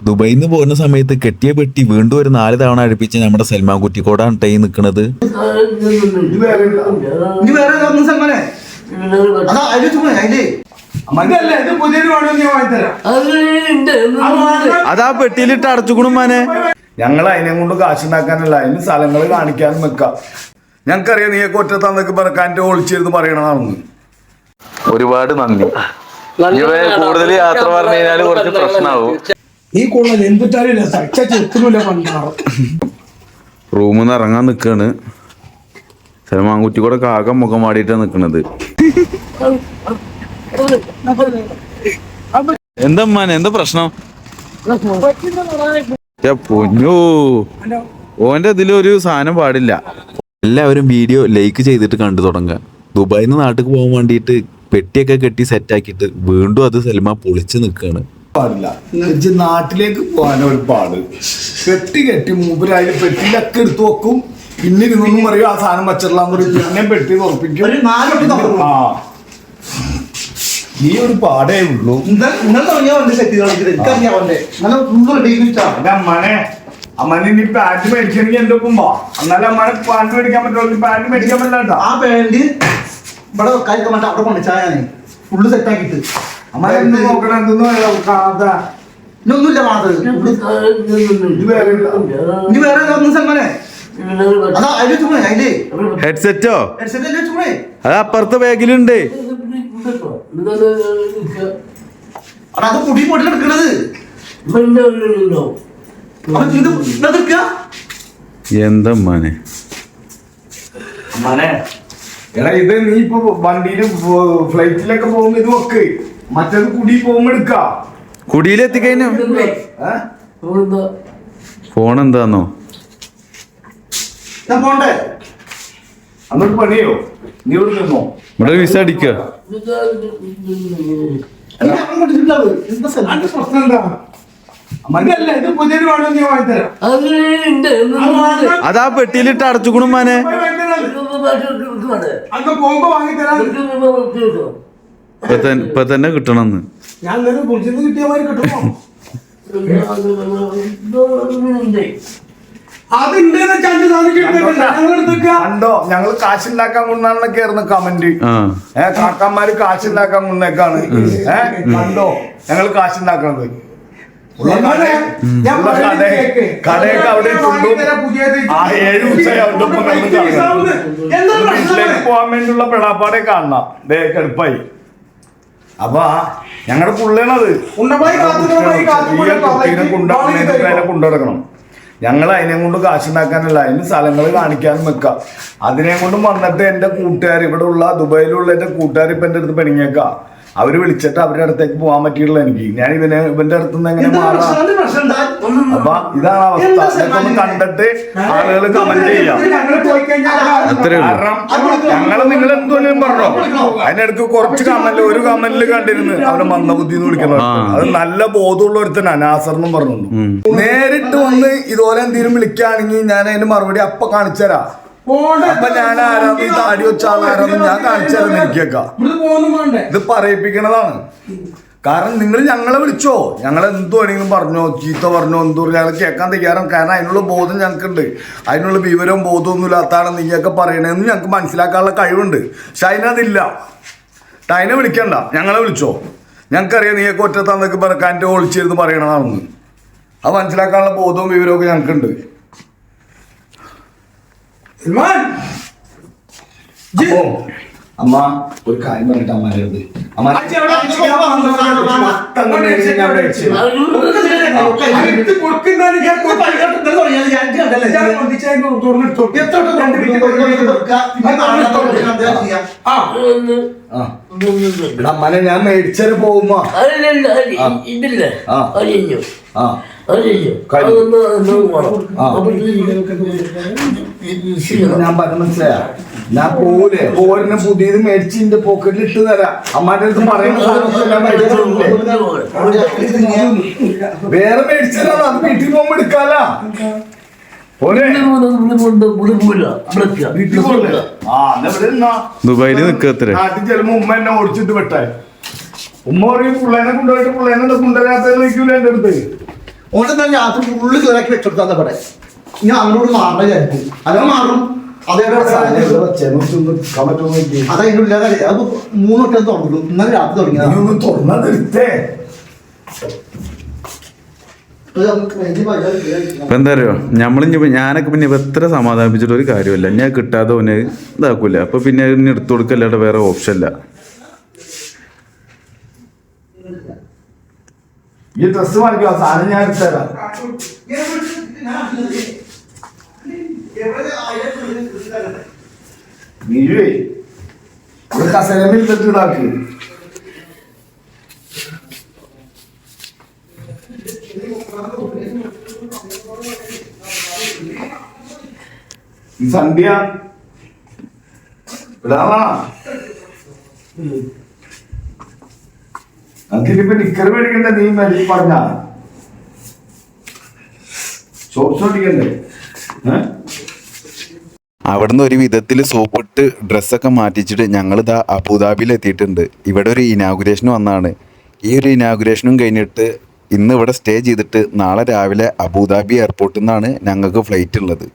ദുബൈയിൽ നിന്ന് പോകുന്ന സമയത്ത് കെട്ടിയ പെട്ടി വീണ്ടും ഒരു നാല് തവണ അടുപ്പിച്ച് നമ്മുടെ സൽമാൻ കുറ്റിക്കോടാണ് ടൈ നിൽക്കുന്നത് അതാ പെട്ടിയിലിട്ട് അടച്ചുകൂടും മാനെ. ഞങ്ങൾ അതിനെ കൊണ്ട് കാശുണ്ടാക്കാനല്ല അതിന് സ്ഥലങ്ങൾ കാണിക്കാനും വെക്കാം ഞങ്ങൾക്കറിയാം നീയൊക്കെ ഒറ്റത്താന്നൊക്കെ പറക്കാൻ പറക്കാന്റെ ഒളിച്ചിരുന്ന് പറയണതാണെന്ന് ഒരുപാട് നന്ദി. കൂടുതൽ യാത്ര പറഞ്ഞു കഴിഞ്ഞാൽ കുറച്ച് പ്രശ്നമാവും ഈ കൂടുതൽ എന്തിട്ടാലും ചെത്തുന്നില്ല പണ്ടാറ് റൂമിൽ നിന്ന് ഇറങ്ങാൻ നിൽക്കാണ് സൽമാൻ കൂടെ കാക്ക മുഖം മാടിയിട്ടാണ് നിൽക്കുന്നത് എന്താ മാനെ എന്താ പ്രശ്നം? പൊന്നോ. ഓന്റെ ഇതിലൊരു സാധനം പാടില്ല. എല്ലാവരും വീഡിയോ ലൈക്ക് ചെയ്തിട്ട് കണ്ടു തുടങ്ങുക. ദുബായിൽ നിന്ന് നാട്ടിൽ പോകാൻ വേണ്ടിയിട്ട് പെട്ടിയൊക്കെ കെട്ടി സെറ്റാക്കിയിട്ട് വീണ്ടും അത് സൽമ പൊളിച്ച് നിൽക്കുകയാണ് പാടില്ല. എന്നുവെച്ച് നാട്ടിലേക്ക് പോകാൻ ഒരു പാട്. കെട്ടി കെട്ടി മൂപ്പരായാലും പെട്ടിലൊക്കെ എടുത്തു വെക്കും. പിന്നെ ഇരുന്നൊന്നും പറയും ആ സാധനം വച്ചിടലാന്ന് പറയും പിന്നെ പെട്ടി തുറപ്പിക്കും. ആ. ഈ ഒരു പാടേ ഉള്ളൂ. അമ്മനെ. അമ്മനെ ഇനി പാന്റ് മേടിക്കണമെങ്കിൽ എന്റെ ഒപ്പം വാ. എന്നാലും അമ്മനെ പാന്റ് മേടിക്കാൻ പറ്റുള്ളൂ. പാന്റ് മേടിക്കാൻ പറ്റില്ല ആ പാന്റ് ഇവിടെ വെക്കാൻ അവിടെ കൊണ്ടുവച്ചാ ഞാൻ ഫുള്ള് സെറ്റ് ഒന്നുമില്ല വേറെ ഇനി വേറെ ഒന്നും ഹെഡ്സെറ്റോ അത് അപ്പുറത്തെ ബാഗിലുണ്ട് അത് കുടി എന്താ മനെ മനെ എടാ ഇത് നീ ഇപ്പൊ വണ്ടിയിലും ഫ്ലൈറ്റിലൊക്കെ പോകുമ്പോ ഇത് വെക്ക് മറ്റേത് കുടി പോകുമ്പോ എടുക്ക കുടിയിലെത്തിക്കഴിഞ്ഞു ഏ? ഫോൺ എന്താന്നോ ഞാൻ പോണ്ടേ അന്നൊരു പണിയോ നീ ഇവിടെ നിന്നോ ഇവിടെ വിസ അടിക്കുക വാങ്ങിത്തരാം അതാ പെട്ടിയിലിട്ട് അടച്ചുകൂടും മാനെ പോകുമ്പോ വാങ്ങിത്തരാം ഇപ്പൊ തന്നെ കിട്ടണമെന്ന് ഞാൻ കിട്ടിയ മാതിരി കിട്ടുമോ? കണ്ടോ? ഞങ്ങൾ കാശുണ്ടാക്കാൻ കൊണ്ടാണെന്നൊക്കെ ആയിരുന്നു കമന്റ്. ആ. ഏ കാക്കന്മാര് കാശുണ്ടാക്കാൻ കൊണ്ടേക്കാണ്. ഏ കണ്ടോ? ഞങ്ങൾ കാശുണ്ടാക്കണത്. കടയൊക്കെ അവിടെ ഇട്ടുണ്ടു ആ ഏഴ് പ്രശ്നം? പോകാൻ വേണ്ടിയുള്ള പെടാപ്പാടെ കാണണം. ദേ കടുപ്പായി. അപ്പൊ ഞങ്ങളുടെ പുള്ളേണത്. കൊണ്ടുനടക്കണം കൊണ്ടുനടക്കണം ഞങ്ങൾ അതിനെ കൊണ്ട് കാശുണ്ടാക്കാനല്ല അതിന് സ്ഥലങ്ങൾ കാണിക്കാനും വെക്കാം അതിനെ കൊണ്ടും വന്നിട്ട് എന്റെ കൂട്ടുകാർ ഇവിടെ ഉള്ള ദുബായിലുള്ള എന്റെ കൂട്ടുകാർ ഇപ്പൊ എന്റെ അടുത്ത് പെണിഞ്ഞേക്കാം അവർ വിളിച്ചിട്ട് അവരുടെ അടുത്തേക്ക് പോകാൻ പറ്റിയിട്ടില്ല എനിക്ക്. ഞാൻ ഇവനെ ഇവന്റെ അടുത്തുനിന്ന് എങ്ങനെ മാറാം? അപ്പൊ ഇതാണ് അവസ്ഥ. ഇതൊക്കെ കണ്ടിട്ട് ആളുകൾ കമന്റ് ചെയ്യാം. ഞങ്ങൾ കാരണം നിങ്ങൾ എന്തുവല്ലും പറഞ്ഞോ? അതിനിടക്ക് കുറച്ച് കമന്റ് ഒരു കമന്റിൽ കണ്ടിരുന്നു അവനെ മന്ദബുദ്ധി എന്ന് വിളിക്കുന്നത് അത് നല്ല ബോധമുള്ള ഒരുത്തനാ നാസർ എന്നും പറഞ്ഞു നേരിട്ട് വന്ന് ഇതുപോലെ എന്തെങ്കിലും വിളിക്കുകയാണെങ്കിൽ ഞാൻ അതിന് മറുപടി അപ്പൊ കാണിച്ചരാ അപ്പൊ ഞാൻ ആരാന്ന് ഈ താടി വെച്ചാൽ ആരാന്ന് ഞാൻ കാണിച്ചു തരാം എനിക്കേക്കാം ഇത് പറയിപ്പിക്കണതാണ്. കാരണം നിങ്ങൾ ഞങ്ങളെ വിളിച്ചോ? ഞങ്ങൾ എന്ത് വേണമെങ്കിലും പറഞ്ഞോ? ചീത്ത പറഞ്ഞോ? എന്തോ ഞങ്ങൾ കേൾക്കാൻ തയ്യാറും കാരണം അതിനുള്ള ബോധം ഞങ്ങൾക്കുണ്ട്. അതിനുള്ള വിവരവും ബോധമൊന്നും ഇല്ലാത്തതാണ് നീയൊക്കെ പറയണതെന്ന് ഞങ്ങൾക്ക് മനസ്സിലാക്കാനുള്ള കഴിവുണ്ട്. പക്ഷെ അതിനതില്ല. അതിനെ വിളിക്കണ്ട. ഞങ്ങളെ വിളിച്ചോ? ഞങ്ങൾക്കറിയാം നീയൊക്കെ ഒറ്റ തന്നൊക്കെ പറക്കാന്റെ ഒളിച്ചിരുന്ന് പറയണതാണെന്ന്. അത് മനസ്സിലാക്കാനുള്ള ബോധവും വിവരവും ഒക്കെ ഞങ്ങൾക്കുണ്ട്. അപ്പോ അമ്മ ഒരു കാര്യം പറഞ്ഞിട്ട് അമ്മയുടെ അമ്മ അച്ഛൻ എവിടെ അടിച്ചു? ഞാൻ വന്നു. തന്നെ മേടിച്ച് ഞാൻ മേടിച്ചു. അടുത്ത് കൊടുക്കുന്നതിന് ഞാൻ ഇത് പണിക്കാർക്ക് ഇന്നലെ തുടങ്ങിയത് ഞാൻ ഇത് കണ്ടല്ലേ ഞാൻ ചെയ്തത്? കൊണ്ടിച്ചതിന് തുറന്നിട്ടു. എത്ര വട്ടം രണ്ട് മിനിറ്റ് കൊടുക്കുക, കൊടുക്കുക. ഇത് കാണാൻ തുടങ്ങി, എന്താ ചെയ്യാ? ആ ആ. എടാ അമ്മനെ ഞാൻ മേടിച്ചാൽ പോകുമ്പോ ഇതില്ല ആ. ഞാൻ പറഞ്ഞ മനസ്സിലായ? ഞാൻ പോലെ പോരിനെ പുതിയത് മേടിച്ച് എന്റെ പോക്കറ്റിൽ ഇട്ട് തരാം. അമ്മാന്റെ അടുത്ത് പറയുന്ന വേറെ മേടിച്ചാലാണ് അത് വീട്ടിൽ പോകുമ്പോ എടുക്കാലാ? ദുബായിൽ നിക്കുക അത്രേ. നാട്ടിൽ ചെല്ലുമ്പോ ഉമ്മ എന്നെ ഓടിച്ചിട്ട് വിട്ടായി ഉമ്മ പറയും പിള്ളേനെ കൊണ്ടുപോയിട്ട് പിള്ളേനെ കൊണ്ടുവരാത്ത നിൽക്കൂല എന്റെ അടുത്ത്. ഓനെ തന്നെ രാത്രി ഫുള്ള് കയറാക്കി വെച്ചെടുത്താന്ന ഇവിടെ ഇനി അങ്ങോട്ട് മാറണ വിചാരിക്കും. അല്ലെങ്കിൽ മാറും. എന്താറിയോ അത് തുറന്നു ഇന്നലെ രാത്രി തുടങ്ങിയതാണ് ഇപ്പൊ എന്താ അറിയോ? നമ്മളിഞ്ഞി ഞാനൊക്കെ പിന്നെ ഇപ്പൊ എത്ര സമാധാനിപ്പിച്ചിട്ട് ഒരു കാര്യമില്ല ഞാൻ കിട്ടാതെ ഒന്ന് ഇതാക്കൂല. അപ്പൊ പിന്നെ എടുത്തു കൊടുക്കല്ലാതെ വേറെ ഓപ്ഷൻ ഇല്ല. ഈ ഡ്രസ് വാങ്ങിക്കോ സാധനം ഞാൻ എടുത്തുതരാം നീവേ ഒരു കസേരമിൽ ഇട്ടിട്ട് ഇതാക്ക് ഈ സന്ധ്യ ഇടാണോ അതിനിപ്പോ നിക്കർ മേടിക്കണ്ട? നീ മേടിച്ച് പറഞ്ഞ. ഓടിക്കണ്ടേ ഏഹ് അവിടുന്ന് ഒരു വിധത്തിൽ സോപ്പിട്ട് ഡ്രസ്സൊക്കെ മാറ്റിച്ചിട്ട് ഞങ്ങളിതാ അബുദാബിയിൽ എത്തിയിട്ടുണ്ട് ഇവിടെ ഒരു ഇനാഗുറേഷൻ വന്നാണ്. ഈ ഒരു ഇനാഗുറേഷനും കഴിഞ്ഞിട്ട് ഇന്ന് ഇവിടെ സ്റ്റേ ചെയ്തിട്ട് നാളെ രാവിലെ അബുദാബി എയർപോർട്ടിൽ നിന്നാണ് ഞങ്ങൾക്ക് ഫ്ലൈറ്റ് ഉള്ളത്.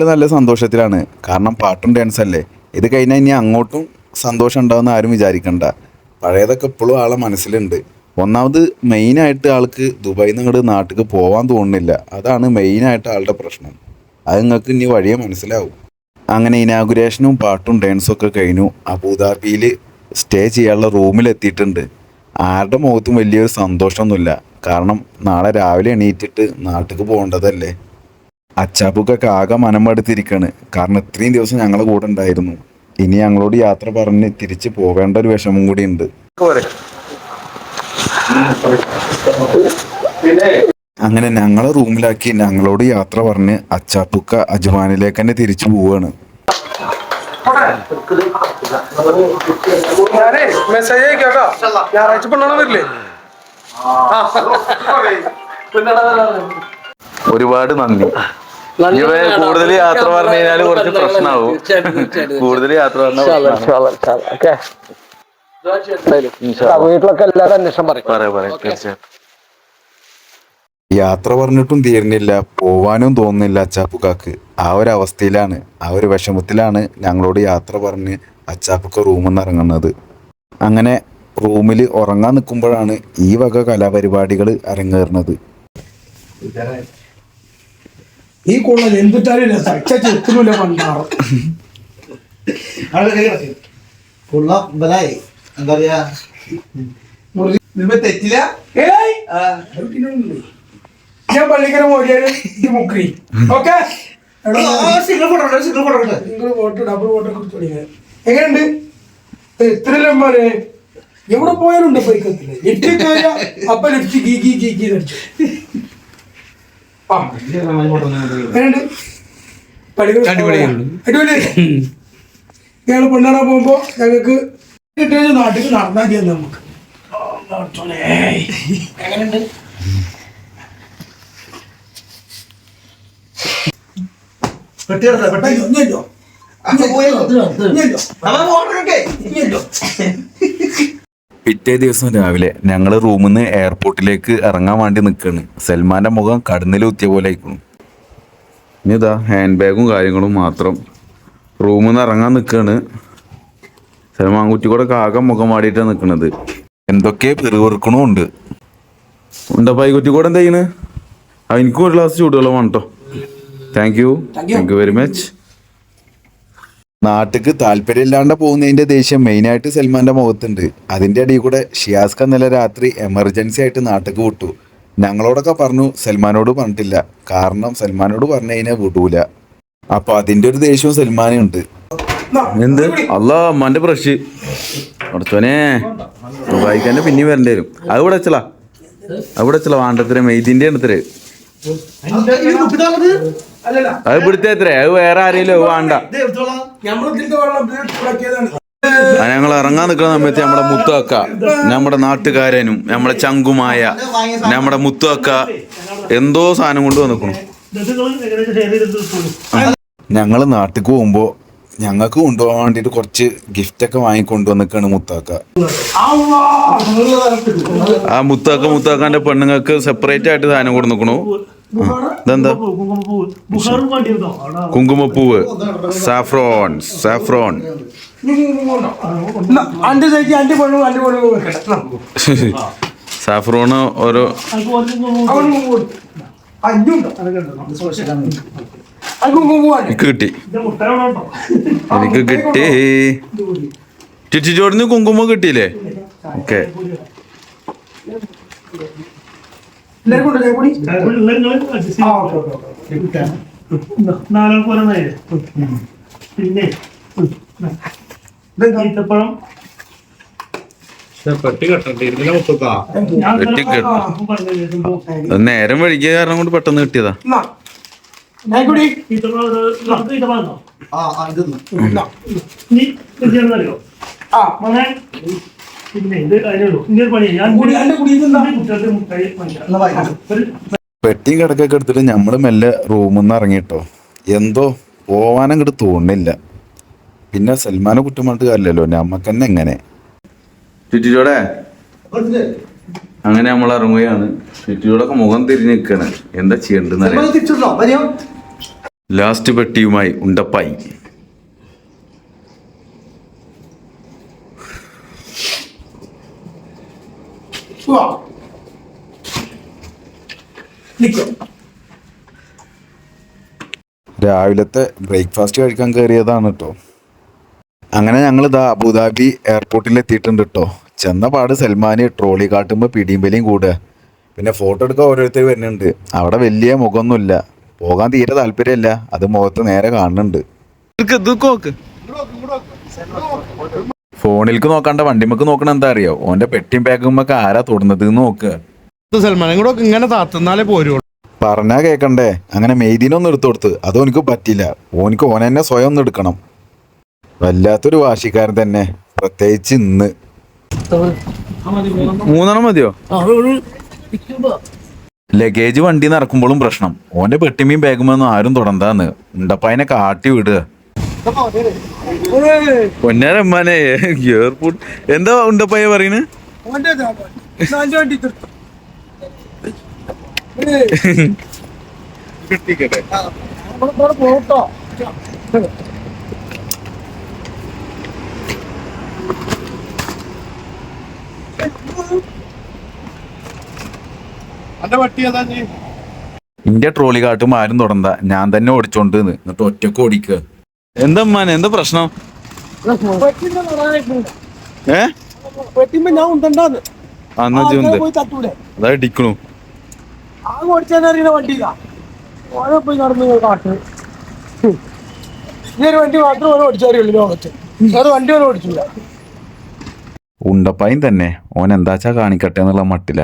ആൾ നല്ല സന്തോഷത്തിലാണ്. കാരണം പാട്ടും ഡാൻസ് അല്ലേ? ഇത് കഴിഞ്ഞാൽ ഇനി അങ്ങോട്ടും സന്തോഷം ഉണ്ടാവുമെന്ന് ആരും വിചാരിക്കണ്ട. പഴയതൊക്കെ ഇപ്പോഴും ആളെ മനസ്സിലുണ്ട്. ഒന്നാമത് മെയിനായിട്ട് ആൾക്ക് ദുബായിൽ നിന്ന് ഇങ്ങോട്ട് നാട്ടിലേക്ക് പോകാൻ തോന്നുന്നില്ല. അതാണ് മെയിനായിട്ട് ആളുടെ പ്രശ്നം. അത് നിങ്ങൾക്ക് ഇനി വഴിയെ മനസ്സിലാവും. അങ്ങനെ ഇനാഗുരേഷനും പാട്ടും ഡാൻസും ഒക്കെ കഴിഞ്ഞു. അബുദാബിയിൽ സ്റ്റേ ചെയ്യാനുള്ള റൂമിലെത്തിയിട്ടുണ്ട് ആരുടെ മുഖത്തും വലിയൊരു സന്തോഷമൊന്നുമില്ല. കാരണം നാളെ രാവിലെ എണീറ്റിട്ട് നാട്ടിലേക്ക് പോകേണ്ടതല്ലേ? അച്ചാപ്പുക്കൊക്കെ ആകെ മനമെടുത്തിരിക്കാണ്. കാരണം ഇത്രയും ദിവസം ഞങ്ങളെ കൂടെ ഉണ്ടായിരുന്നു. ഇനി ഞങ്ങളോട് യാത്ര പറഞ്ഞ് തിരിച്ച് പോകേണ്ട ഒരു വിഷമം കൂടി ഉണ്ട് അങ്ങനെ ഞങ്ങളെ റൂമിലാക്കി ഞങ്ങളോട് യാത്ര പറഞ്ഞ് അച്ചാപ്പുക്ക അജ്മാനിലേക്ക് തന്നെ തിരിച്ചു പോവാണ്. ഞാനേ മെസ്സേജ് അയക്കാട്ടോ ഞായറാഴ്ച പെണ്ണാണ് വരില്ലേ? ഒരുപാട് നന്ദി. കൂടുതൽ യാത്ര പറഞ്ഞു കഴിഞ്ഞാൽ കുറച്ച് പ്രശ്നമാവും കൂടുതൽ യാത്ര വീട്ടിലൊക്കെ എല്ലാവരും അന്വേഷണം പറയും. യാത്ര പറഞ്ഞിട്ടും തീരുന്നില്ല പോവാനും തോന്നുന്നില്ല അച്ചാപ്പുക്കാക്ക്. ആ ഒരു അവസ്ഥയിലാണ് ആ ഒരു വിഷമത്തിലാണ് ഞങ്ങളോട് യാത്ര പറഞ്ഞ് അച്ചാപ്പുക്ക റൂമിൽ നിന്ന് ഇറങ്ങുന്നത്. അങ്ങനെ റൂമിൽ ഉറങ്ങാൻ നിൽക്കുമ്പോഴാണ് ഈ വക കലാപരിപാടികൾ അരങ്ങേറുന്നത്. ഈ കൂടുതൽ എന്തിട്ടാലും പണ്ടാറ് ബലായി എന്താ പറയാ? തെറ്റില്ല? ഏയ്! ഞാൻ Pallikkara മോടിയാണ് okay? Single photo single photo നിങ്ങൾ വോട്ട് ഡബിൾ എങ്ങനെയുണ്ട്? എത്രയല്ലേ എവിടെ പോയാലുണ്ട് പൈക്കത്തിൽ കയറിയ അപ്പൊ ലിഫ്റ്റ് ഗീ ഗീ ഗീ ഗീ അടിച്ചു ആ എങ്ങനെയുണ്ട് പള്ളിക്കര അടിപൊളി ഞങ്ങൾ പെണ്ണാടാൻ പോകുമ്പോ ഞങ്ങൾക്ക് കിട്ടിയ നാട്ടിൽ നടന്നാൽ മതി നമുക്ക്. എങ്ങനെയുണ്ട്? പെട്ടിയെടുത്ത പോയോ. അയ്യോ, ഇഞ്ഞല്ലോ. അങ്ങ് പോയല്ലോ ഇഞ്ഞല്ലോ. പിറ്റേ ദിവസം രാവിലെ ഞങ്ങൾ റൂമിൽ നിന്ന് എയർപോർട്ടിലേക്ക് ഇറങ്ങാൻ വേണ്ടി നിൽക്കുകയാണ് സൽമാന്റെ മുഖം കടന്നിലൂത്തിയ പോലെ ആയിക്കുന്നു ഇനി ഇതാ ഹാൻഡ് ബാഗും കാര്യങ്ങളും മാത്രം റൂമിൽ നിന്ന് ഇറങ്ങാൻ നിൽക്കുകയാണ് സൽമാൻ കുറ്റി കൂടെ ആകെ മുഖം വാടിയിട്ടാണ് നിൽക്കുന്നത് എന്തൊക്കെ പെറുപെറുക്കണുണ്ട് ഉണ്ടപ്പായി കുറ്റി കൂടെ എന്താ ചെയ്യണ്? എനിക്കും ഒരു ഗ്ലാസ് ചൂടുവെള്ളം വേണം കേട്ടോ thank you thank you very much നാട്ടിക്ക് താല്പര്യമില്ലാണ്ട് പോകുന്നതിന്റെ ദേഷ്യം മെയിനായിട്ട് സൽമാന്റെ മുഖത്തുണ്ട്. അതിന്റെ അടിയിൽ കൂടെ ഷിയാസ്ക ഇന്നലെ രാത്രി എമർജൻസി ആയിട്ട് നാട്ടിക്ക് വിട്ടു. ഞങ്ങളോടൊക്കെ പറഞ്ഞു സൽമാനോട് പറഞ്ഞിട്ടില്ല. കാരണം സൽമാനോട് പറഞ്ഞു കഴിഞ്ഞാൽ വിടൂല. അപ്പൊ അതിന്റെ ഒരു ദേഷ്യവും സൽമാനുണ്ട് എന്ത്. അല്ല അമ്മാന്റെ ബ്രഷ് കുറച്ചോനെ വായിക്കാന്റെ പിന്നെ വരേണ്ടി വരും. അത് ഇവിടെ വെച്ചലാ. അത് ഇവിടെ വെച്ചലാ വാണ്ടത്തിരെ മെയ്തിന്റെ എണ്ണത്തിര് അത് ഇവിടുത്തെ അത് വേറെ ആരെങ്കിലും വാണ്ട. വേണ്ട ഞങ്ങൾ ഇറങ്ങാൻ നിൽക്കുന്ന സമയത്ത് നമ്മുടെ മുത്തുവക്ക നമ്മുടെ നാട്ടുകാരനും നമ്മുടെ ചങ്കുമായ നമ്മുടെ മുത്തുവക്ക എന്തോ സാധനം കൊണ്ട് വന്നിക്കണു. ഞങ്ങൾ നാട്ടിൽ പോകുമ്പോ ഞങ്ങൾക്ക് കൊണ്ടുപോകാൻ വേണ്ടിട്ട് കുറച്ച് ഗിഫ്റ്റ് ഒക്കെ വാങ്ങിക്കൊണ്ട് വന്നിക്കാണ് മുത്താക്ക ആ മുത്താക്ക മുത്താക്കാന്റെ പെണ്ണുങ്ങൾക്ക് സെപ്പറേറ്റ് ആയിട്ട് സാധനം കൊടു നിൽക്കണു ഇതെന്താ? കുങ്കുമപ്പൂവ്. സാഫ്രോൺ സാഫ്രോൺ സാഫ്രോണ് ഓരോ എനിക്ക് കിട്ടി. എനിക്ക് കിട്ടി. ചുറ്റിച്ചോടിന് കുങ്കുമ കിട്ടിയില്ലേ? ഓക്കെ. എല്ലാവരും കൊണ്ടല്ലേ കൂടി ആ ഓക്കെ ഓക്കെ നാലാൾ പോലെ നേരെ പിന്നെ ഈത്തപ്പഴം. നേരം വഴിക്കിയ കാരണം കൊണ്ട് പെട്ടെന്ന് കിട്ടിയതാ. ഈത്തപ്പഴം ആ ഇത് പിന്നെ അതിനുള്ളൂ ഒരു പണി ഞാൻ മുട്ടായി പെട്ടിയും കിടക്കൊക്കെ എടുത്തിട്ട് നമ്മൾ മെല്ലെ റൂമിൽ നിന്ന് ഇറങ്ങിട്ടോ. എന്തോ പോവാനും ഇങ്ങോട്ട് തോന്നില്ല പിന്നെ സൽമാനെ കുറ്റം പറഞ്ഞിട്ട് കാര്യമില്ലല്ലോ. നമ്മക്ക് തന്നെ എങ്ങനെ ചുറ്റിച്ചോടെ? അങ്ങനെ നമ്മൾ ഇറങ്ങുകയാണ്. ചുറ്റിച്ചോടൊക്കെ മുഖം തിരിഞ്ഞ് നിൽക്കണേ എന്താ ചെയ്യണ്ടെന്ന് അറിയാം. ലാസ്റ്റ് പെട്ടിയുമായി ഉണ്ടപ്പായി. പോവാ നിക്കോ? രാവിലത്തെ ബ്രേക്ക്ഫാസ്റ്റ് കഴിക്കാൻ കയറിയതാണ് കേട്ടോ അങ്ങനെ ഞങ്ങൾ ഇതാ അബുദാബി എയർപോർട്ടിൽ എത്തിയിട്ടുണ്ട് കേട്ടോ ചെന്ന പാട് സൽമാന് ട്രോളി കാട്ടുമ്പോൾ പിടിയും വലിയും കൂടുക പിന്നെ ഫോട്ടോ എടുക്കാൻ ഓരോരുത്തർ വരുന്നുണ്ട്. അവിടെ വലിയ മുഖമൊന്നുമില്ല. പോകാൻ തീരെ താല്പര്യമില്ല. അത് മുഖത്ത് നേരെ കാണുന്നുണ്ട്. ഫോണിലേക്ക് നോക്കാണ്ട വണ്ടിമക്ക് നോക്കണ എന്താ അറിയോ? ഓന്റെ പെട്ടിയും ബാഗുമൊക്കെ ആരാ തൊടുന്നത് നോക്കുക സൽമാനും കൂടെ ഇങ്ങനെ താത്തുന്നാലേ പോരുള്ളൂ പറഞ്ഞാ കേക്കണ്ടേ? അങ്ങനെ മെയ്തീനൊന്നും എടുത്തു കൊടുത്ത് അത് ഓനിക്ക് പറ്റില്ല. ഓനിക്ക് ഓൻ തന്നെ സ്വയം ഒന്ന് എടുക്കണം. വല്ലാത്തൊരു വാശിക്കാരൻ തന്നെ. പ്രത്യേകിച്ച് ഇന്ന്. മൂന്നെണ്ണം മതിയോ? ലഗേജ് വണ്ടി നടക്കുമ്പോഴും പ്രശ്നം. ഓന്റെ പെട്ടിമീൻ ബാഗുമൊന്നും ആരും തുടർന്നാന്ന് ഉണ്ടപ്പ അതിനെ കാട്ടി വിടുക. പൊന്നാരമ്മാനെ എയർപോർട്ട്. എന്താ ഉണ്ടപ്പയ്യ പറയുന്നത് ഇന്റെ ട്രോളി കാട്ടും ആരും തുടണ്ട. ഞാൻ തന്നെ ഓടിച്ചോണ്ട്. എന്നിട്ട് ഒറ്റയ്ക്ക് ഓടിക്കുക. എന്താ എന്താ പ്രശ്നം? ഏ? വെട്ടിമ്പോ ഞാൻ ഉണ്ടണ്ടാന്ന്. അന്നാ ജീവന്ത് പോയി അതാ ഇടിക്കണു. ഓരോ നടന്നു കാട്ട്. ഈ ഒരു വണ്ടി മാത്രം ഓരോ ഓടിച്ചറിയുള്ളൂ ലോകത്ത്. വേറെ വണ്ടി ഓരോ ഓടിച്ചില്ല ഉണ്ടപ്പായും തന്നെ. ഓൻ എന്താച്ചാ കാണിക്കട്ടെ എന്നുള്ള മട്ടില.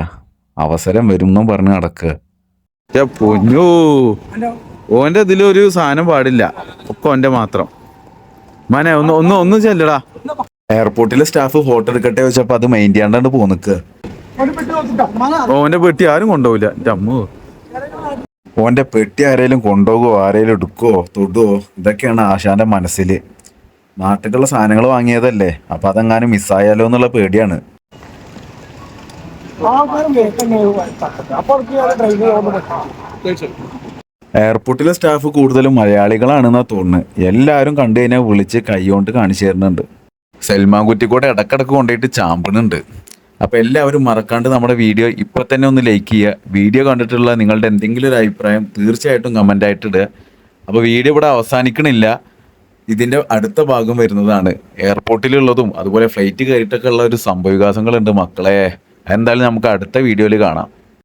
അവസരം വരും പറഞ്ഞു നടക്ക്. നടക്കുക പൊന്നോ. ഓന്റെ ഇതിലൊരു സാധനം പാടില്ല. ഒക്കെ ഓന്റെ മാത്രം. മനെ ഒന്ന് ഒന്ന് ഒന്ന് ചെല്ലടാ. എയർപോർട്ടിലെ സ്റ്റാഫ് ഫോട്ടോ എടുക്കട്ടെ വെച്ചപ്പോ അത് മെയിൻ ചെയ്യാണ്ടാണ് പോന്നിക്ക് ഒരു പെട്ടി നോക്കിട്ടോ ഓന്റെ പെട്ടി ആരും കൊണ്ടുപോകില്ല എന്റെ അമ്മ ഓന്റെ പെട്ടി ആരേലും കൊണ്ടുപോകോ ആരേലും എടുക്കോ തൊടുവോ ഇതൊക്കെയാണ് ആശാന്റെ മനസ്സിൽ. നാട്ടിലുള്ള സാധനങ്ങൾ വാങ്ങിയതല്ലേ അപ്പൊ അതെങ്ങാനും മിസ്സായാലോ എന്നുള്ള പേടിയാണ്. ഡ്രൈവ് ചെയ്യാൻ എയർപോർട്ടിലെ സ്റ്റാഫ് കൂടുതലും മലയാളികളാണെന്നാ തോന്നുന്നത് എല്ലാവരും കണ്ടു കഴിഞ്ഞാൽ വിളിച്ച് കൈകൊണ്ട് കാണിച്ചു തരുന്നുണ്ട്. സൽമാൻ കുറ്റിക്കോടെ ഇടക്കിടക്ക് കൊണ്ടുപോയിട്ട് ചാമ്പണുണ്ട്. അപ്പോൾ എല്ലാവരും മറക്കാണ്ട് നമ്മുടെ വീഡിയോ ഇപ്പം തന്നെ ഒന്ന് ലൈക്ക് ചെയ്യുക. വീഡിയോ കണ്ടിട്ടുള്ള നിങ്ങളുടെ എന്തെങ്കിലും ഒരു അഭിപ്രായം തീർച്ചയായിട്ടും കമന്റ് ആയിട്ട് ഇടുക. അപ്പോൾ വീഡിയോ ഇവിടെ അവസാനിക്കണില്ല. ഇതിന്റെ അടുത്ത ഭാഗം വരുന്നതാണ്. എയർപോർട്ടിലുള്ളതും അതുപോലെ ഫ്ലൈറ്റ് കയറിയിട്ടൊക്കെ ഉള്ള ഒരു സംഭവവികാസങ്ങളുണ്ട് മക്കളെ. എന്തായാലും നമുക്ക് അടുത്ത വീഡിയോയിൽ കാണാം.